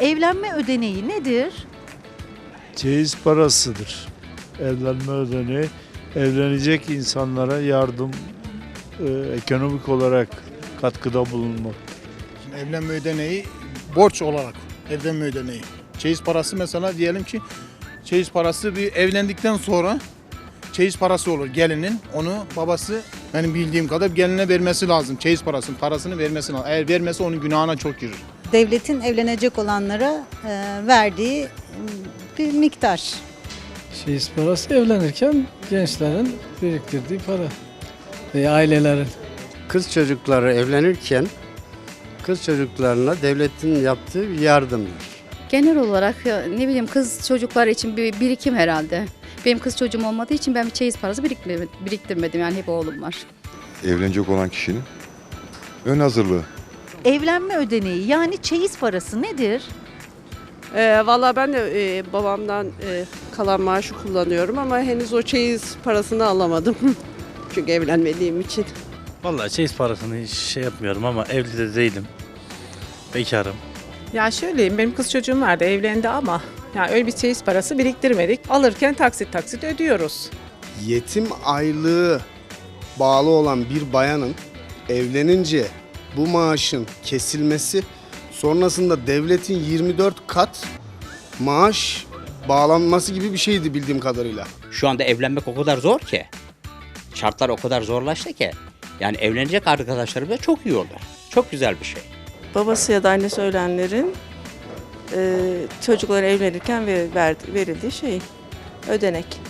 Evlenme ödeneği nedir? Çeyiz parasıdır. Evlenme ödeneği evlenecek insanlara yardım e, ekonomik olarak katkıda bulunmak. Evlenme ödeneği borç olarak evlenme ödeneği. Çeyiz parası mesela diyelim ki çeyiz parası bir evlendikten sonra çeyiz parası olur gelinin. Onu babası benim bildiğim kadar geline vermesi lazım. Çeyiz parasının parasını vermesi lazım. Eğer vermese onun günahına çok girer. devletin evlenecek olanlara e, verdiği bir miktar. Şehis parası evlenirken gençlerin biriktirdiği para. Ve ailelerin. kız çocukları evlenirken kız çocuklarına devletin yaptığı bir yardımdır. Genel olarak ne bileyim kız çocuklar için bir birikim herhalde. Benim kız çocuğum olmadığı için ben bir çeyiz parası biriktirmedim, yani hep oğlum var. evlenecek olan kişinin ön hazırlığı. Evlenme ödeneği yani çeyiz parası nedir? Ee, Valla ben de e, babamdan e, kalan maaşı kullanıyorum ama henüz o çeyiz parasını alamadım. Çünkü evlenmediğim için. Vallahi çeyiz parasını hiç şey yapmıyorum ama evli de değilim. Bekarım. Ya şöyleyim benim kız çocuğum vardı evlendi ama yani öyle bir çeyiz parası biriktirmedik. Alırken taksit taksit ödüyoruz. yetim aylığı bağlı olan bir bayanın evlenince bu maaşın kesilmesi sonrasında devletin 24 kat maaş bağlanması gibi bir şeydi bildiğim kadarıyla. Şu anda evlenmek o kadar zor ki. Şartlar o kadar zorlaştı ki. Yani evlenecek arkadaşlarım da çok iyi olur. Çok güzel bir şey. Babası ya da annesi ölenlerin e, çocuklara evlenirken verildiği şey ödenek.